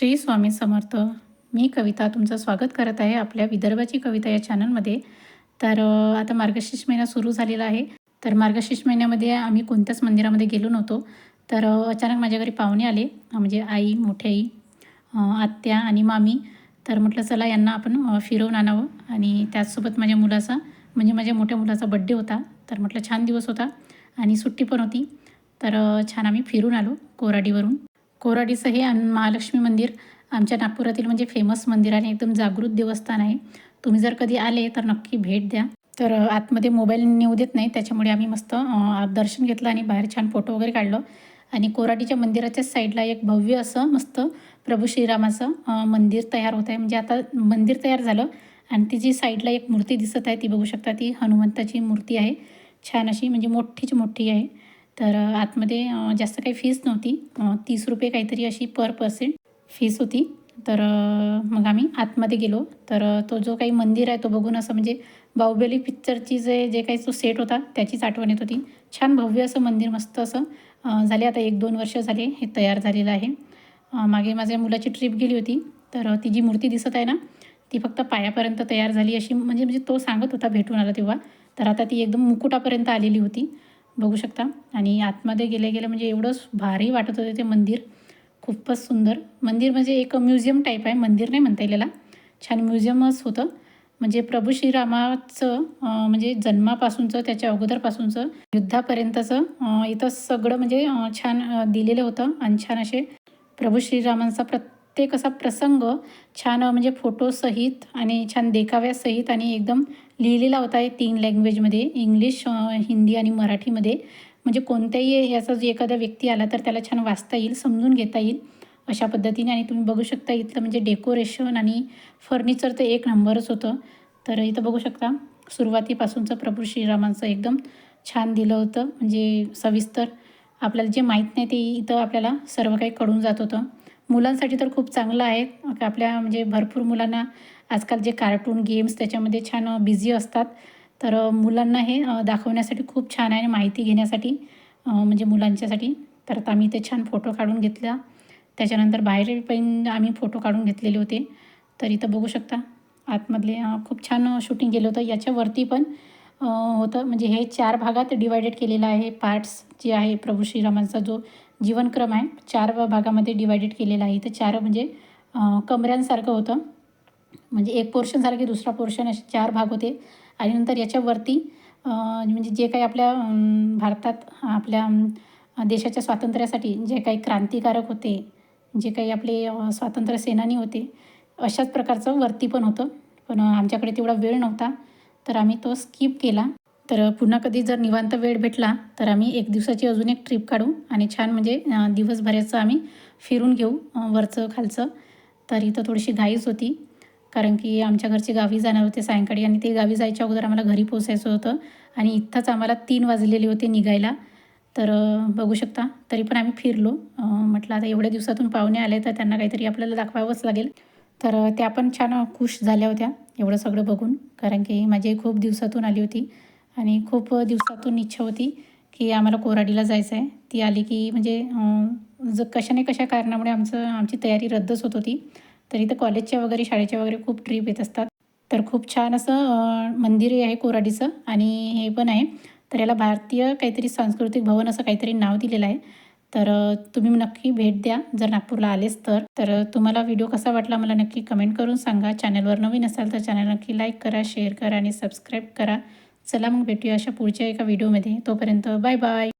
श्री स्वामी समर्थ. मी कविता तुमचं स्वागत करत आहे आपल्या विदर्भाची कविता या चॅनलमध्ये. तर आता मार्गशीर्ष महिना सुरू झालेला आहे. तर मार्गशीर्ष महिन्यामध्ये आम्ही कोणत्याच मंदिरामध्ये गेलो नव्हतो. तर अचानक माझ्या घरी पाहुणे आले. म्हणजे आई मोठी आई आत्या आणि मामी. तर म्हटलं चला यांना आपण फिरवून आणावं. आणि त्याचसोबत माझ्या मुलाचा म्हणजे माझ्या मोठ्या मुलाचा बड्डे होता. तर म्हटलं छान दिवस होता आणि सुट्टी पण होती. तर छान आम्ही फिरून आलो कोराडीवरून. कोराडीचं हे महालक्ष्मी मंदिर आमच्या नागपुरातील म्हणजे फेमस मंदिर आणि एकदम जागृत देवस्थान आहे. तुम्ही जर कधी आले तर नक्की भेट द्या. तर आतमध्ये मोबाईल नेऊ देत नाही. त्याच्यामुळे आम्ही मस्त दर्शन घेतलं आणि बाहेर छान फोटो वगैरे काढलो. आणि कोराडीच्या मंदिराच्याच साईडला एक भव्य असं मस्त प्रभू श्रीरामाचं मंदिर तयार होत आहे म्हणजे आता मंदिर तयार झालं आणि ती जी साईडला एक मूर्ती दिसत आहे ती बघू शकता. ती हनुमंताची मूर्ती आहे. छान अशी म्हणजे मोठीच मोठी आहे. तर आतमध्ये जास्त काही फीस नव्हती. तीस रुपये काहीतरी अशी पर पर्सेंट फीस होती. तर मग आम्ही आतमध्ये गेलो. तर तो जो काही मंदिर आहे तो बघून असं म्हणजे बाहुबली पिक्चरची जे जे काही तो सेट होता त्याचीच आठवण येत होती. छान भव्य असं मंदिर मस्त असं झाले. आता एक दोन वर्ष झाले हे तयार झालेलं आहे. मागे माझ्या मुलाची ट्रिप गेली होती. तर ती जी मूर्ती दिसत आहे ना ती फक्त पायापर्यंत तयार झाली अशी म्हणजे म्हणजे तो सांगत होता भेटून आला तेव्हा. तर आता ती एकदम मुकुटापर्यंत आलेली होती. बघू शकता. आणि आतमध्ये गेले गेले म्हणजे एवढं भारी वाटत होतं ते मंदिर. खूपच सुंदर. मंदिर म्हणजे एक म्युझियम टाईप आहे. मंदिर नाही म्हणता येईल छान म्युझियमच होतं. म्हणजे प्रभू श्रीरामाचं म्हणजे जन्मापासूनचं त्याच्या अगोदरपासूनचं युद्धापर्यंतचं इथं सगळं म्हणजे छान दिलेलं होतं. आणि छान असे प्रभू श्रीरामांचा प्रत्येक असा प्रसंग छान म्हणजे फोटोसहित आणि छान देखाव्यासहित आणि एकदम लिहिलेला होता आहे तीन लँग्वेजमध्ये इंग्लिश हिंदी आणि मराठीमध्ये. म्हणजे कोणत्याही याचा जो एखादा व्यक्ती आला तर त्याला छान वाचता येईल समजून घेता येईल अशा पद्धतीने. आणि तुम्ही बघू शकता इथलं म्हणजे डेकोरेशन आणि फर्निचर तर एक नंबरच होतं. तर इथं बघू शकता सुरुवातीपासूनचं प्रभू श्रीरामांचं एकदम छान दिलं होतं. म्हणजे सविस्तर आपल्याला जे माहीत नाही ते इथं आपल्याला सर्व काही कळून जात होतं. मुलांसाठी तर खूप चांगलं आहे. आपल्या म्हणजे भरपूर मुलांना आजकाल जे कार्टून गेम्स त्याच्यामध्ये छान बिझी असतात. तर मुलांना हे दाखवण्यासाठी खूप छान आहे आणि माहिती घेण्यासाठी म्हणजे मुलांच्यासाठी. तर आता आम्ही ते छान फोटो काढून घेतला. त्याच्यानंतर बाहेर पण आम्ही फोटो काढून घेतलेले होते. तर इथं बघू शकता आतमधले खूप छान शूटिंग केलं होतं. याच्यावरती पण होतं. म्हणजे हे चार भागात डिवायडेड केलेलं आहे. पार्ट्स जे आहे प्रभू श्रीरामांचा जो जीवनक्रम आहे. चार भागामध्ये डिवायडेड केलेला आहे. इथं चार म्हणजे कमऱ्यांसारखं होतं. म्हणजे एक पोर्शनसारखे दुसरा पोर्शन असे चार भाग होते. आणि नंतर याच्यावरती म्हणजे जे काही आपल्या भारतात आपल्या देशाच्या स्वातंत्र्यासाठी जे काही क्रांतिकारक होते जे काही आपले स्वातंत्र्य सेनानी होते अशाच प्रकारचं वरती पण होतं. पण आमच्याकडे तेवढा वेळ नव्हता. तर आम्ही तो स्किप केला. तर पुन्हा कधी जर निवांत वेळ भेटला तर आम्ही एक दिवसाची अजून एक ट्रिप काढू आणि छान म्हणजे दिवसभराचं आम्ही फिरून घेऊ वरचं खालचं. तर इथं थोडीशी घाईच होती कारण की आमच्या घरचे गावी जाणार होते सायंकाळी आणि ते गावी जायच्या अगोदर आम्हाला घरी पोचायचं होतं आणि इथंच आम्हाला तीन वाजलेले होते निघायला. तर बघू शकता तरी पण आम्ही फिरलो. म्हटलं आता एवढ्या दिवसातून पाहुणे आले तर त्यांना काहीतरी आपल्याला दाखवावंच लागेल. तर त्या पण छान खुश झाल्या होत्या एवढं सगळं बघून कारण की माझी खूप दिवसातून आली होती. आणि खूप दिवसातून इच्छा होती की आम्हाला कोराडीला जायचं आहे. ती आली की म्हणजे ज कशाने कशा कारणामुळे आमचं आमची तयारी रद्दच होत होती. तर इथं कॉलेजच्या वगैरे शाळेच्या वगैरे खूप ट्रीप येत असतात. तर खूप छान असं मंदिरही आहे कोराडीचं आणि हे पण आहे. तर याला भारतीय काहीतरी सांस्कृतिक भवन असं काहीतरी नाव दिलेलं आहे. तर तुम्ही नक्की भेट द्या जर नागपूरला आलेच तर. तर तुम्हाला व्हिडिओ कसा वाटला मला नक्की कमेंट करून सांगा. चॅनलवर नवीन असाल तर चॅनल नक्की लाईक करा शेअर करा आणि सबस्क्राईब करा. चला मग भेटूया अशा पुढच्या एका व्हिडिओमध्ये. तोपर्यंत बाय बाय.